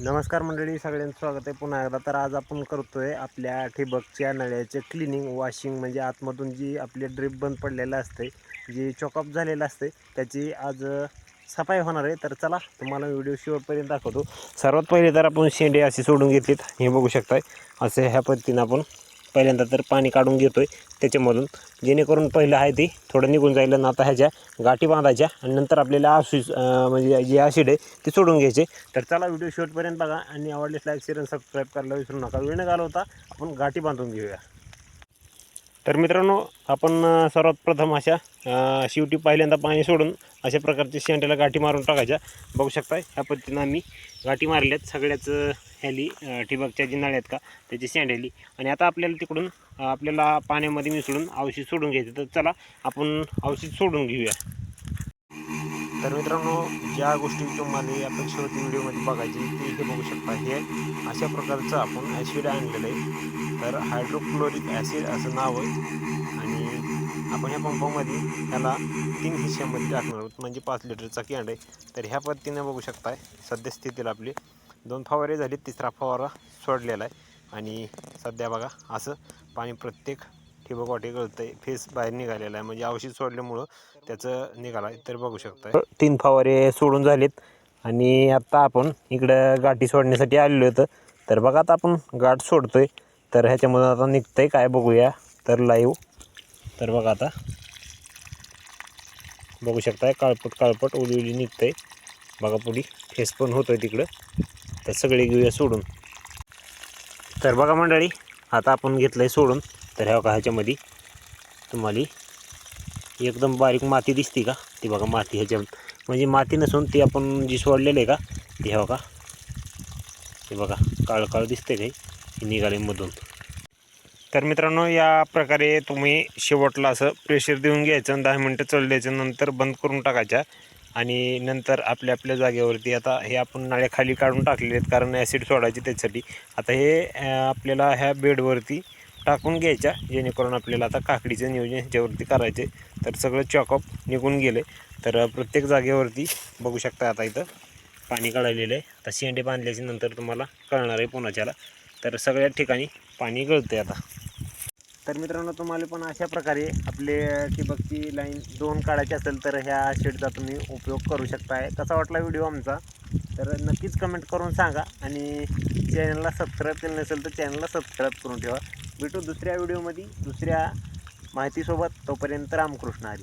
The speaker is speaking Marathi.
नमस्कार मंडळी सगळ्यांचं स्वागत आहे. पुन्हा एकदा तर आज आपण करतोय आपल्या ठिबकच्या नळ्याचे क्लिनिंग वॉशिंग म्हणजे आतमधून जी आपली ड्रिप बंद पडलेलं असते जी चॉकअप झालेलं असते त्याची आज सफाई होणार आहे. तर चला तुम्हाला व्हिडिओ शेवटपर्यंत दाखवतो. सर्वात पहिले तर आपण शेंडे असे सोडून घेतलीत. हे बघू शकताय. असे ह्या पद्धतीनं आपण पहिल्यांदा तर पाणी काढून घेतो आहे त्याच्यामधून. जेणेकरून पहिलं आहे ते थोडं निघून जाईल आणि आता ह्याच्या गाठी बांधायच्या आणि नंतर आपल्याला आशी म्हणजे जे ॲसिड आहे ते सोडून घ्यायचे. तर चला व्हिडिओ शेवटपर्यंत बघा आणि आवडल्यास लाईक शेअर आणि सबस्क्राईब करायला विसरू नका. वेळ न घालवता आपण गाठी बांधून घेऊया. तर मित्रांनो आपण सर्वात प्रथम अशा शेवटी पहिल्यांदा पाणी सोडून अशा प्रकारच्या शेंड्याला गाठी मारून टाकायच्या. बघू शकताय ह्या पद्धतीनं आम्ही गाठी मारल्यात. सगळ्याच ह्याली ठिबकच्या जी नळ्या आहेत का त्याची शेंड्याली आणि आता आपल्याला तिकडून आपल्याला पाण्यामध्ये मिसळून औषध सोडून घ्यायचं तर चला आपण औषध सोडून घेऊया. तर मित्रांनो ज्या गोष्टी तुम्हाला अपेक्षा होती व्हिडिओमध्ये बघायची ते इथे बघू शकता. हे अशा प्रकारचं आपण ॲसिड आणलेलं आहे. तर हायड्रोक्लोरिक ॲसिड असं नाव आहे. आणि आपण ह्या पंपामध्ये त्याला तीन हिश्श्यामध्ये टाकणार आहोत. म्हणजे पाच लिटरचा कॅन्ड आहे. तर ह्या पद्धतीने बघू शकताय सध्या स्थितीला आपली. दोन फवारे झाले तिसरा फवारा सोडलेला आहे. आणि सध्या बघा असं पाणी प्रत्येक ठिबक वाटे आहे फेस बाहेर निघालेला आहे. म्हणजे औषध सोडल्यामुळं त्याचं निघाला. आहे तर बघू शकता तीन फवारे सोडून झालेत. आणि आता आपण इकडं गाठी सोडण्यासाठी आलेलो होतं तर बघा आता आपण गाठ सोडतोय. तर ह्याच्यामधून आता निघतंय. काय बघूया. तर लाईव्ह तर बघा आता. बघू शकताय. काळपट काळपट ओली ओली निघतंय. बघा पुढी. फेस पण होतोय तिकडं. तर सगळे घेऊया सोडून. तर बघा मंडळी आता आपण घेतलंय सोडून. तर ह्या बघा ह्याच्यामध्ये तुम्हाला एकदम बारीक माती दिसते का? ती बघा माती ह्याच्या म्हणजे माती नसून ती आपण जी सोडलेलं आहे का ती ह्या बघा. हे बघा काळ काळ दिसते काही हे निघाले मधून. तर मित्रांनो या प्रकारे तुम्ही शेवटला असं प्रेशर देऊन घ्यायचं आणि दहा मिनटं चढल्याच्या नंतर बंद करून टाकायच्या. आणि नंतर आपल्या आपल्या जागेवरती आता हे आपण नाळ्या खाली काढून टाकलेले आहेत कारण ॲसिड सोडायची त्याच्यासाठी. आता हे आपल्याला ह्या बेडवरती टाकून घ्यायच्या. जेणेकरून आपल्याला आता काकडीचं नियोजन ह्याच्यावरती करायचे तर सगळं चॉकअप निघून गेले तर प्रत्येक जागेवरती बघू शकता आता इथं पाणी काढलेलं आहे. आता शेंडे बांधल्याच्या नंतर तुम्हाला कळणार आहे पुण्याच्याला तर सगळ्या ठिकाणी पाणी गळतं आता. तर मित्रांनो तुम्हाला पण अशा प्रकारे आपले ठिबकची लाईन दोन काढायची असेल तर ह्या शेडचा तुम्ही उपयोग करू शकताय. कसा वाटला व्हिडिओ आमचा? तर नक्कीच कमेंट करून सांगा. आणि चॅनलला सबस्क्राईब केलं नसेल तर चॅनलला सबस्क्राईब करून ठेवा. भेटू दुसऱ्या व्हिडिओमध्ये दुसऱ्या माहितीसोबत तोपर्यंत रामकृष्ण हरी.